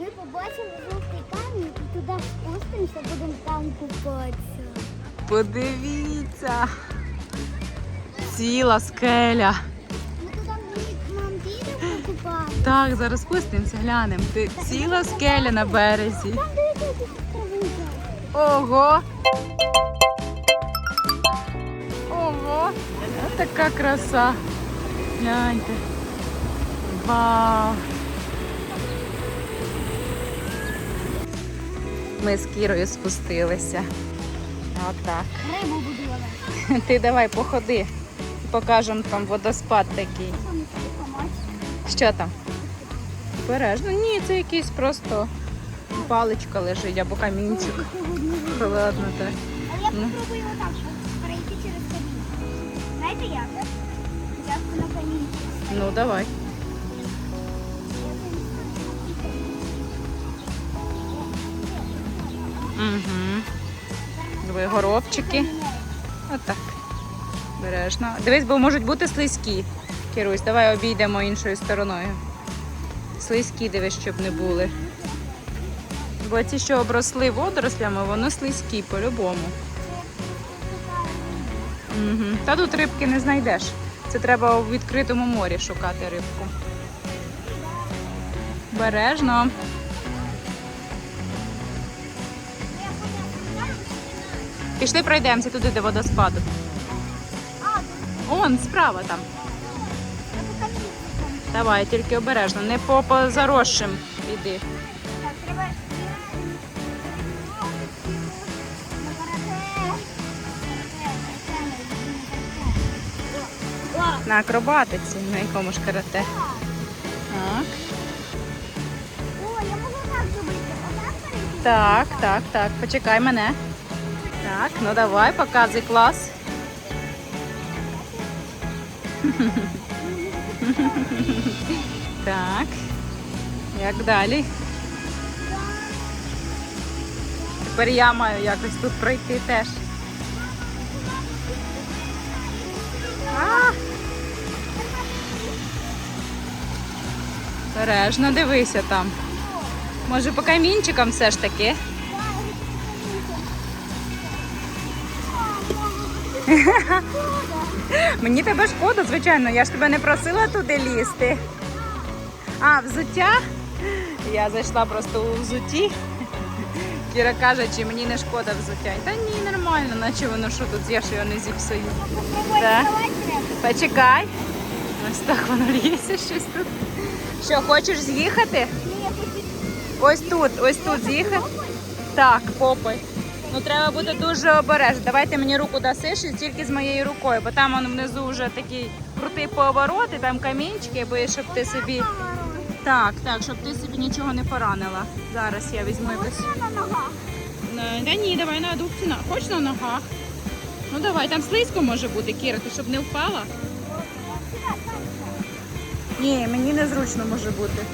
Ми побачимо жовтий камінь і туди спустимося, будемо там купатися. Подивіться. Ціла скеля. Ми туди нам діти покупати. Так, зараз спустимося, глянемо. Ти ціла скеля на березі. Там дивіться, травинки. Ого. Ого. Така краса. Гляньте. Вау. Ми з Кірою спустилися. Отак. Рибу буду ловити. Ти давай походи. Покажемо там водоспад такий. Що там? Бережно. Ні, це якийсь просто паличка лежить або камінчик. Ладно, так. Але я Ну. попробую отак, щоб перейти через камінь. Знаєте як? Як на камінь. Ну давай. Угу. Диви, горобчики. Отак. Бережно. Дивись, бо можуть бути слизькі. Кірусь, давай обійдемо іншою стороною. Слизькі, дивись, щоб не були. Бо ті, що обросли водорослями, вони слизькі по-любому. Угу. Та тут рибки не знайдеш. Це треба у відкритому морі шукати рибку. Бережно. Пішли пройдемося туди до водоспаду. Он, справа там. Давай, тільки обережно, не по, по заросшим іди. На акробатиці, на якому ж карате. Так, О, я можу так зробити. Отак перейти? так, так, так. Почекай мене. Так, ну давай, показуй клас. Так. Як далі? Тепер я маю якось тут пройти теж. Бережно дивися там. Може по камінчикам все ж таки? Мені тебе шкода, звичайно, я ж тебе не просила туди лізти. А, взуття? Я зайшла просто у взутті. Кіра каже, чи мені не шкода взуття. Та ні, нормально, наче воно що тут з'їш, його не зіпсую. Почекай. Ось так воно лізе щось тут. Що, хочеш з'їхати? Ось тут, ось тут з'їхати. Так, попой. Ну треба бути дуже обережно. Давайте мені руку дасиш і тільки з моєю рукою, бо там он внизу вже такий крутий поворот, і там камінчики, бо щоб ти собі. Так, так, щоб ти собі нічого не поранила. Зараз я візьму якось. Та ні, давай на дубці. На... Хоч на ногах. Ну давай, там слизько може бути, Кіра, ти щоб не впала. Ні, мені незручно може бути.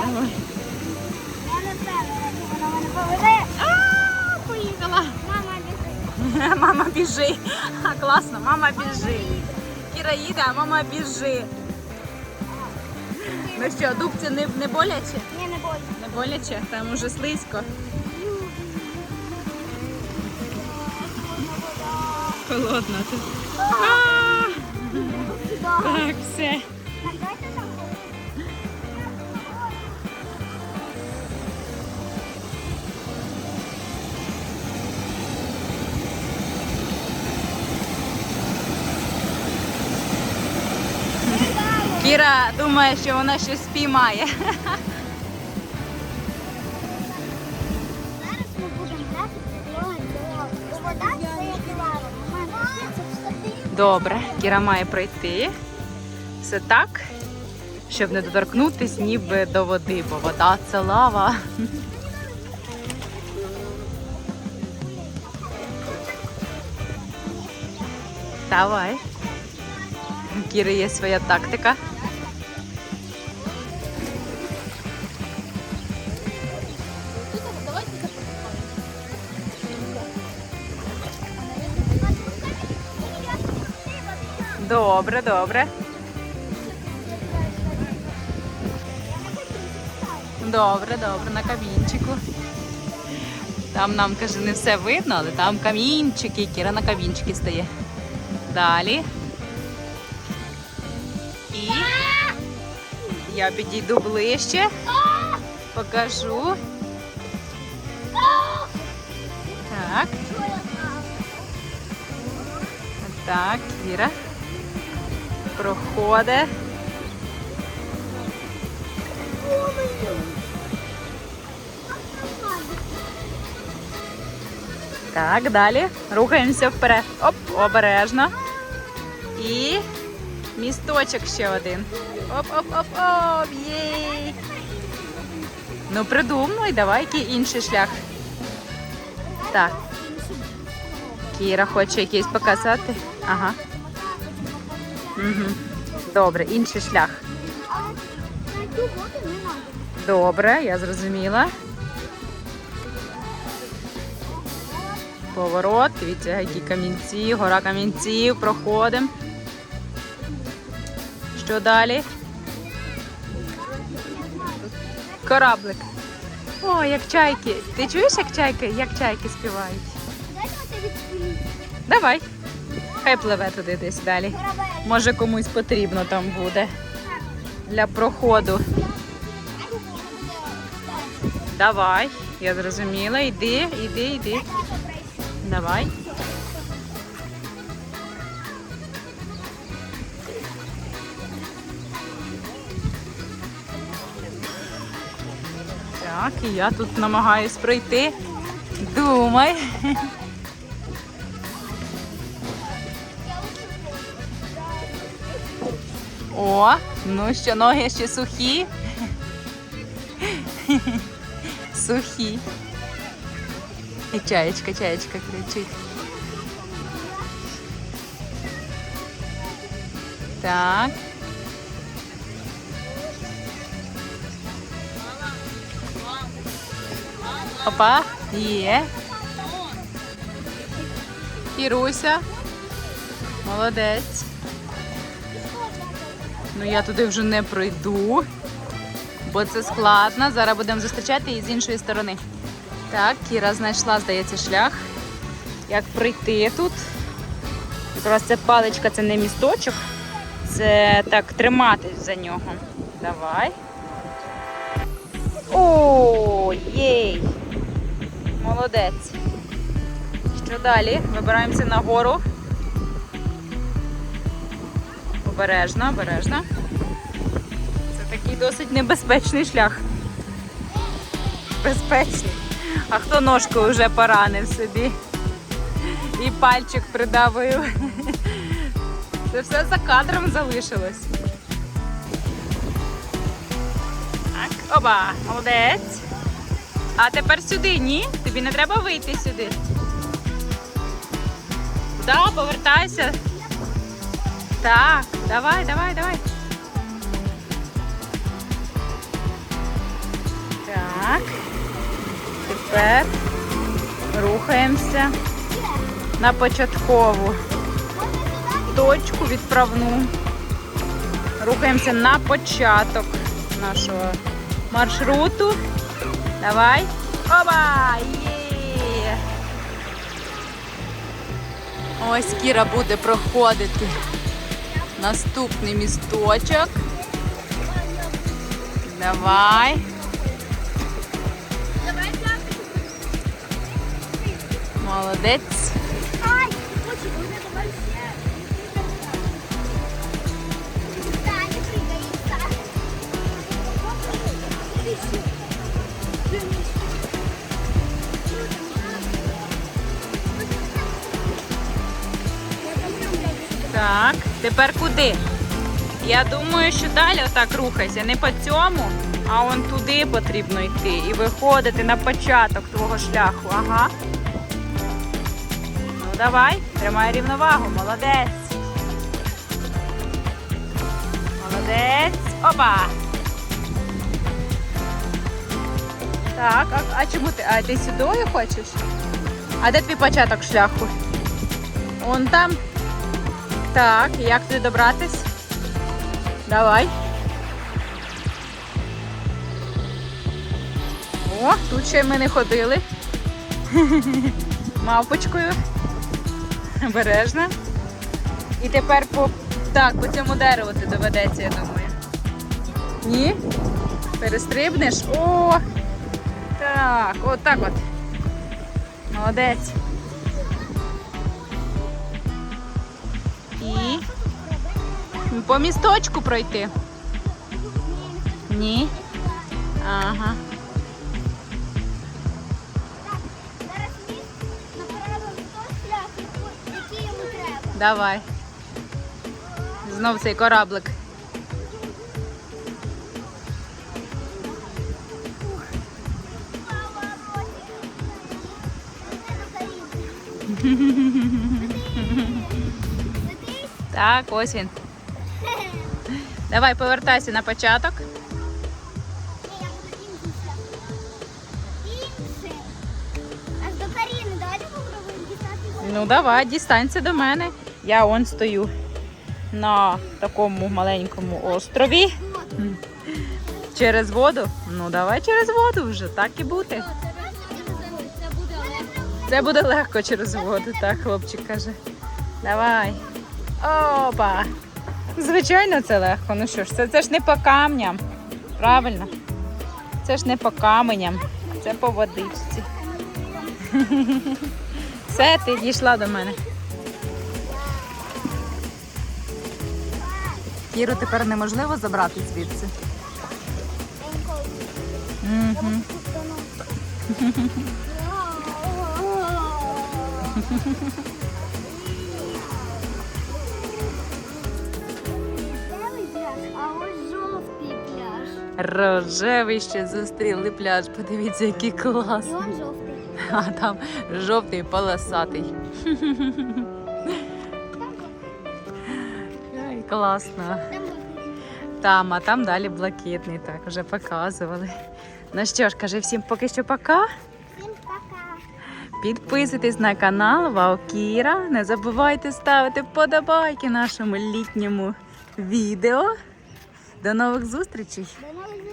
Давай. Мама біжи. А, класно, мама біжи. Кіра їде, а мама біжи. Ну що, дубці не, не боляче? Ні, не бойся. Не боляче? Там уже слизько. Холодно тут. Так, все. Кіра думає, що вона щось спіймає. Зараз ми будемо грати до вода. Добре, Кіра має пройти. Все так, щоб не доторкнутись ніби до води, бо вода це лава. Давай. У Кіри є своя тактика. Добре, добре. Добре, добре, на камінчику. Там нам каже, не все видно, але там камінчики. Кіра на камінчики стає. Далі. І я підійду ближче, покажу. Так, так, Кіра. Проходить. Так, далі. Рухаємося вперед. Оп, обережно. І місточок ще один. Оп-оп-оп-оп. Єй. Ну, придумай, давай який інший шлях. Так. Кіра хоче якийсь показати. Ага. Угу. Добре, інший шлях. Добре, я зрозуміла. Поворот, дивіться, які камінці, гора камінців, проходимо. Що далі? Кораблик. О, як чайки. Ти чуєш, як чайки, як чайки співають? Давай. Хай пливе туди десь далі. Може комусь потрібно там буде для проходу. Давай, я зрозуміла. Йди, йди, йди. Давай. Так, і я тут намагаюсь пройти. Думай. О, ну що, ноги ще сухі. Сухі. І чаєчка, чаєчка кричить. Так. Опа, є. Кіруся. Молодець. Ну я туди вже не пройду, бо це складно. Зараз будемо зустрічати її з іншої сторони. Так, Кіра знайшла, здається, шлях. Як пройти тут. Якраз ця паличка це не місточок. Це так триматись за нього. Давай. О, єй! Молодець. Що далі? Вибираємося нагору. Обережно, обережно. Це такий досить небезпечний шлях. Безпечний. А хто ножку вже поранив собі? І пальчик придавив. Це все за кадром залишилось. Так, оба, молодець. А тепер сюди, ні? Тобі не треба вийти сюди. Да, повертайся. Так, давай, давай, давай. Так. Тепер рухаємося на початкову точку відправну. Рухаємося на початок нашого маршруту. Давай. Оба! Є! Ось Кіра буде проходити наступний місточок. Давай. Давай так. Молодець. Ай, очень Так, тепер куди? Я думаю, що далі отак рухайся. Не по цьому, а он туди потрібно йти і виходити на початок твого шляху. Ага. Ну давай, тримай рівновагу, молодець. Молодець. Опа. Так, а, а чому ти? А ти сюди хочеш? А де твій початок шляху? Он там. Так, як туди добратись? Давай. О, тут ще ми не ходили. Мавпочкою. Обережно. І тепер по, так, по цьому дереву ти доведеться, я думаю. Ні? Перестрибнеш? О! Так, от так от. Молодець. І по місточку пройти. Ні. Ага. Давай. Знов цей кораблик. Так, ось він. Давай, повертайся на початок. Ну давай, дістанься до мене. Я он стою на такому маленькому острові. Через воду? Ну давай через воду вже, так і бути. Це буде легко через воду, так хлопчик каже. Давай. Опа. Звичайно, це легко. Ну що ж, це, це ж не по камням. Правильно? Це ж не по каменям, це по водичці. Все, ти дійшла до мене. Кіру тепер неможливо забрати звідси. Угу. Рожевий ще зустріли пляж. Подивіться, який І класний. он жовтий. А там жовтий полосатий. Ай, класно. Там. Там, а там далі блакитний, так вже показували. Ну що ж, кажи всім поки що пока. Всім пока. Підписуйтесь на канал Ваукіра. Не забувайте ставити вподобайки нашому літньому відео. До нових зустрічей! До нових